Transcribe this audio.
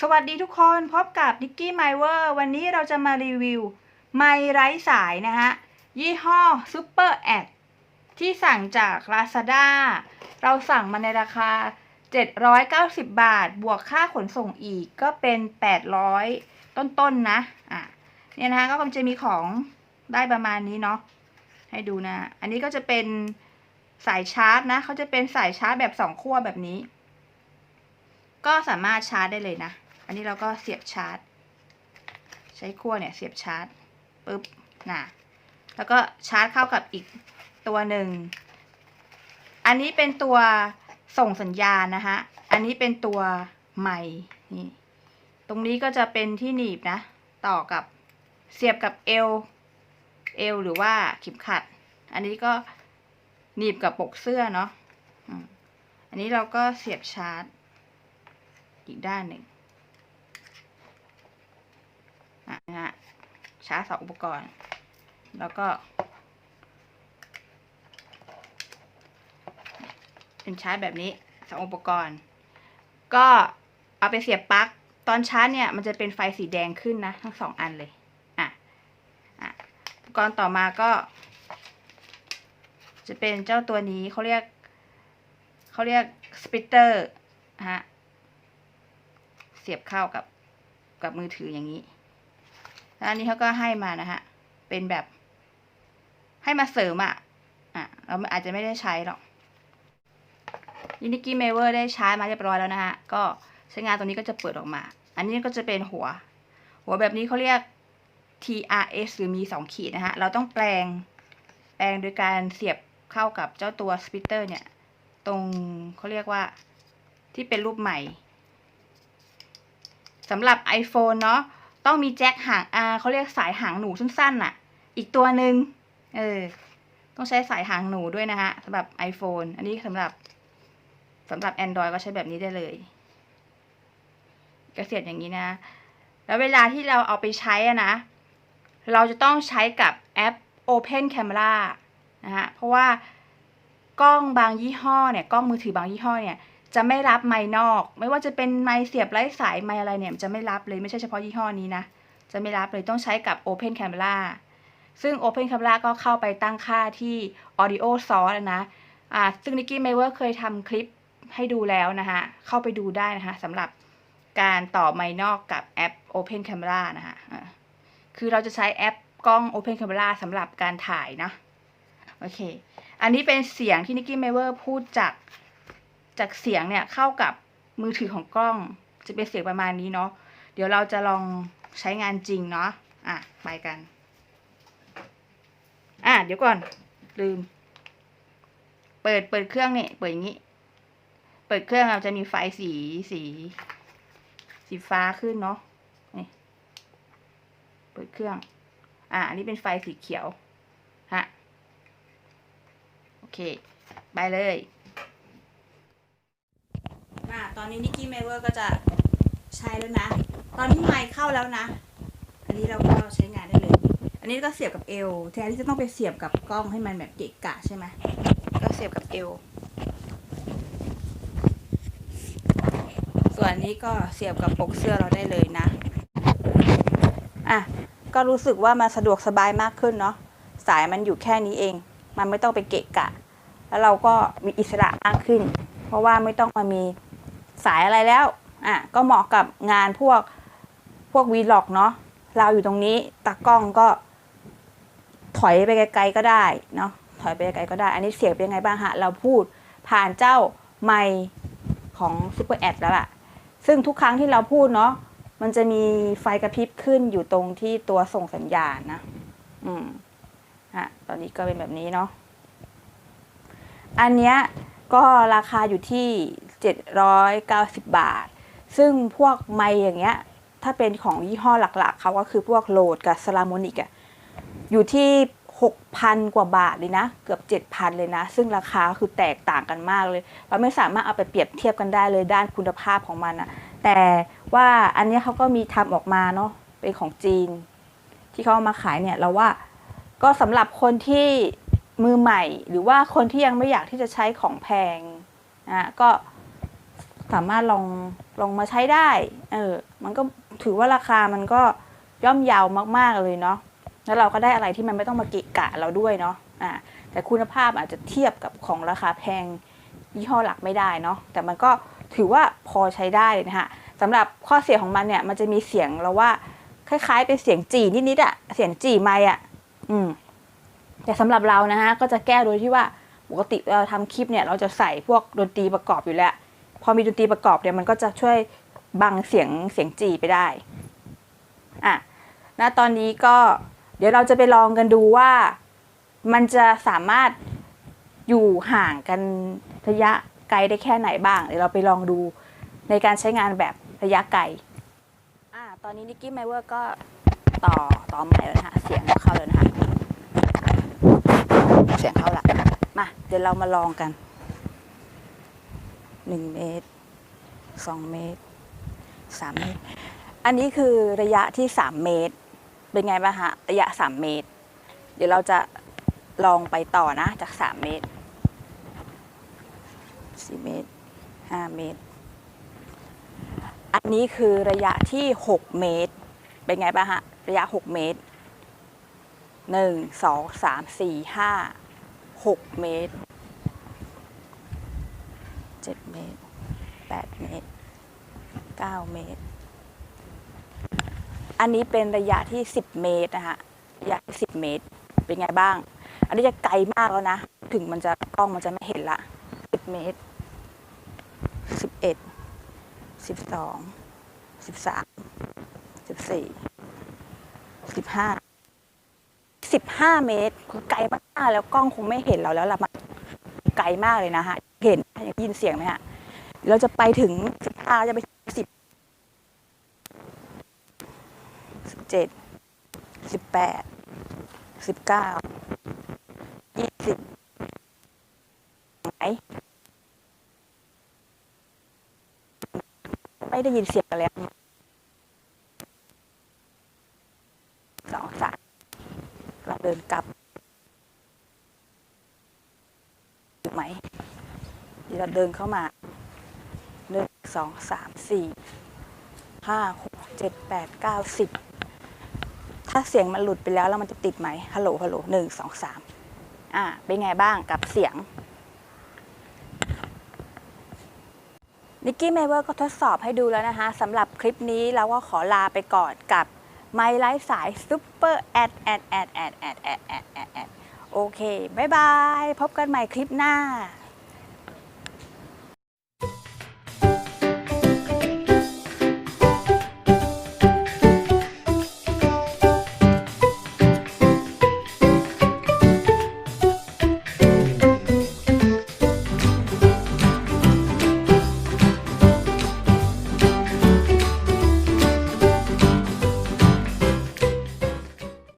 สวัสดีทุกคนพบกับนิกกี้ไมเวอร์วันนี้เราจะมารีวิว ไมไร้สายนะฮะ ยี่ห้อ Super a d ที่สั่งจาก Lazada เราสั่งมาในราคา 790 บาท บวกค่าขนส่งอีกก็เป็น 800 ต้นๆนนะอะเนี่ยนะฮะก็คงจะมีของได้ประมาณนี้เนาะให้ดูนะ อันนี้ก็จะเป็นสายชาร์จนะเขาจะเป็นสายชาร์จแบบสองขั้วแบบนี้ก็สามารถชาร์จได้เลยนะ อันนี้เราก็เสียบชาร์จ ใช้ขั้วเนี่ยเสียบชาร์จปุ๊บนะแล้วก็ชาร์จเข้ากับอีกตัวหนึ่ง อันนี้เป็นตัวส่งสัญญาณนะคะ อันนี้เป็นตัวไมค์นี่ ตรงนี้ก็จะเป็นที่หนีบนะ ต่อกับเสียบกับเอว เอวหรือว่าข็มขัด อันนี้ก็หนีบกับปกเสื้อเนาะ อันนี้เราก็เสียบชาร์จอีกด้านหนึ่งอะ นะฮะชาร์จสองอุปกรณ์ แล้วก็ เป็นชาร์จแบบนี้สองอุปกรณ์ ก็เอาไปเสียบปลั๊กตอนชาร์จเนี่ยมันจะเป็นไฟสีแดงขึ้นนะ ทั้งสองอันเลยอะอะอุปกรณ์ต่อมาก็ จะเป็นเจ้าตัวนี้เขาเรียกเขาเรียกสปิตเตอร์ฮะเสียบเข้ากับกับมือถืออย่างนี้ แล้วอันนี้เขาก็ให้มานะฮะ เป็นแบบให้มาเสริมอะ่ะ อะ เราอาจจะไม่ได้ใช้หรอกยินิกี้เมเวอร์ได้ใช้มาเรียบร้อยแล้วนะฮะ ก็ใช้งานตัวนี้ก็จะเปิดออกมา อันนี้ก็จะเป็นหัว หัวแบบนี้เขาเรียก TRS หรือมีสองขีดนะฮะ เราต้องแปลง แปลงโดยการเสียบเข้ากับเจ้าตัวสปิเตอร์เนี่ย ตรงเขาเรียกว่าที่เป็นรูปใหม่สำหรับ iPhone เนาะ ต้องมีแจ็คหางอาเขาเรียกสายหางหนูสั้นๆน่ะ อีกตัวหนึ่งเออ ต้องใช้สายหางหนูด้วยนะฮะสำหรับ iPhone อันนี้สำหรับสำหรับ Android ก็ใช้แบบนี้ได้เลยก็เสียบอย่างนี้นะ แล้วเวลาที่เราเอาไปใช้อะนะ เราจะต้องใช้กับแอป Open Camera นะฮะ เพราะว่ากล้องบางยี่ห้อเนี่ย กล้องมือถือบางยี่ห้อเนี่ย จะไม่รับไมค์นอก ไม่ว่าจะเป็นไมค์เสียบไร้สายไมค์อะไรเนี่ยจะไม่รับเลยไม่ใช่เฉพาะยี่ห้อนี้นะ จะไม่รับเลยต้องใช้กับ Open Camera ซึ่ง Open Camera ก็เข้าไปตั้งค่าที่ Audio Source นะอ่าซึ่งนิกกี้เมเวอร์เคยทำคลิปให้ดูแล้วนะคะเข้าไปดูได้นะคะสำหรับการต่อไมค์นอกกับแอป Open Camera นะคะอ่าคือเราจะใช้แอปกล้อง Open Camera สำหรับการถ่ายนะ โอเค อันนี้เป็นเสียงที่นิกกี้เมเวอร์พูดจาก จากเสียงเนี่ยเข้ากับมือถือของกล้องจะเป็นเสียงประมาณนี้เนาะเดี๋ยวเราจะลองใช้งานจริงเนาะอะไปกัน อะเดี๋ยวก่อนลืม เปิดเปิดเครื่องเนี่ยเปิดอย่างนี้ เปิดเครื่องเราจะมีไฟสีสี สีฟ้าขึ้นเนาะนี่เปิดเครื่อง อะอันนี้เป็นไฟสีเขียวฮะโอเค ไปเลย อะตอนนี้นิกกี้เมเวอร์ก็จะใช้แล้วนะ ตอนนี้ไมค์เข้าแล้วนะ อันนี้เราก็ใช้งานได้เลย อันนี้ก็เสียบกับเอวแทนที่จะต้องไปเสียบกับกล้องให้มันแบบเกะกะใช่ไหมก็เสียบกับเอวส่วนนนี้ก็เสียบกับปกเสื้อเราได้เลยนะ อะ ก็รู้สึกว่ามันสะดวกสบายมากขึ้นเนาะ สายมันอยู่แค่นี้เอง มันไม่ต้องไปเกะกะ แล้วเราก็มีอิสระมากขึ้น เพราะว่าไม่ต้องมามี สายอะไรแล้วอะก็เหมาะกับงานพวกพวกวีล็อกเนาะเราอยู่ตรงนี้ตากล้องก็ ถอยไปไกลๆก็ได้เนาะถอยไปไกลๆก็ได้ อันนี้เสียงเป็นยังไงบ้างฮะเราพูดผ่านเจ้าไมค์ของ Super a d แล้วล่ะ ซึ่งทุกครั้งที่เราพูดเนาะมันจะมีไฟกระพริบขึ้นอยู่ตรงที่ตัวส่งสัญญาณนะ อืมฮะตอนนี้ก็เป็นแบบนี้เนาะอันเนี้ยก็ราคาอยู่ที่ 790 บาท ซึ่งพวกไมค์อย่างเงี้ย ถ้าเป็นของยี่ห้อหลักๆเขาก็คือพวกโหลดกับสลามอนิกอะอยู่ที่ 6,000 กว่าบาทเลยนะ เกือบ 7,000 เลยนะ ซึ่งราคาคือแตกต่างกันมากเลย เราไม่สามารถเอาไปเปรียบเทียบกันได้เลยด้านคุณภาพของมันอะแต่ว่าอันนี้เขาก็มีทำออกมาเนาะเป็นของจีน ที่เขาเอามาขายเนี่ยเราว่าก็สำหรับคนที่มือใหม่ หรือว่าคนที่ยังไม่อยากที่จะใช้ของแพงนะก็ สามารถลองลองมาใช้ได้เออมันก็ถือว่าราคามันก็ย่อมเยาวมากๆเลยเนาะแล้วเราก็ได้อะไรที่มันไม่ต้องมาเกะกะเราด้วยเนาะอ่าแต่คุณภาพอาจจะเทียบกับของราคาแพงยี่ห้อหลักไม่ได้เนาะแต่มันก็ถือว่าพอใช้ได้เลยนะคะสำหรับข้อเสียของมันเนี่ยมันจะมีเสียงเราว่าคล้ายๆเป็นเสียงจีนิดๆอะเสียงจีไม่อะอืมแต่สำหรับเรานะฮะก็จะแก้โดยที่ว่าปกติเราทำคลิปเนี่ยเราจะใส่พวกดนตรีประกอบอยู่แล้ว พอมีดนตรีประกอบเนี่ยมันก็จะช่วยบังเสียงเสียงจีไปได้อะณตอนนี้ก็เดี๋ยวเราจะไปลองกันดูว่ามันจะสามารถอยู่ห่างกันระยะไกลได้แค่ไหนบ้าง เดี๋ยวเราไปลองดูในการใช้งานแบบระยะไกลอะตอนนี้นิกกี้ไมเวอร์ก็ต่อต่อใหม่แล้วนะคะเสียงเข้าแล้วนะคะเสียงเข้าละมาเดี๋ยวเรามาลองกัน หนึ่งเมตรสองเมตรสามเมตร อันนี้คือระยะที่สามเมตร เป็นไงบ้างฮะระยะสามเมตร เดี๋ยวเราจะลองไปต่อนะ จากสามเมตรสี่เมตรห้าเมตร อันนี้คือระยะที่หกเมตร เป็นไงบ้างฮะระยะหกเมตรหนึ่งสองสามสี่ห้าหกเมตร 9 เมตร อันนี้เป็นระยะที่ 10 เมตรนะฮะระยะที่10 เมตร เป็นไงบ้าง อันนี้จะไกลมากแล้วนะ ถึงมันจะกล้องมันจะไม่เห็นละ 10 เมตร 11 12 13 14 15 15 เมตรคือไกลมากแล้วกล้องคงไม่เห็นเราแล้วละมันไกลมากเลยนะฮะ เห็นยินเสียงไหมฮะ เราจะไปถึง 15 จะไป สิบเจ็ดสิบแปดสิบเก้ายี่สิบไหนไม่ได้ยินเสียงกันแล้วสองสามเราเดินกลับถูกไหมเดี๋ยวเราเดินเข้ามาหนึ่งสองสามสี่ห้าหกเจ็ดแปดเก้าสิบ ถ้าเสียงมันหลุดไปแล้วแล้วมันจะติดไหมฮัลโหลฮัลโหลหนึ่งสองสามอ่าเป็นไงบ้างกับเสียงนิกกี้เมเวอร์ก็ทดสอบให้ดูแล้วนะคะสำหรับคลิปนี้เราก็ขอลาไปก่อนกับไมไลฟ์สายซุปเปอร์แอดแอดแอดแอดแอดแอดแอดแอดโอเค บ๊ายบาย พบกันใหม่คลิปหน้า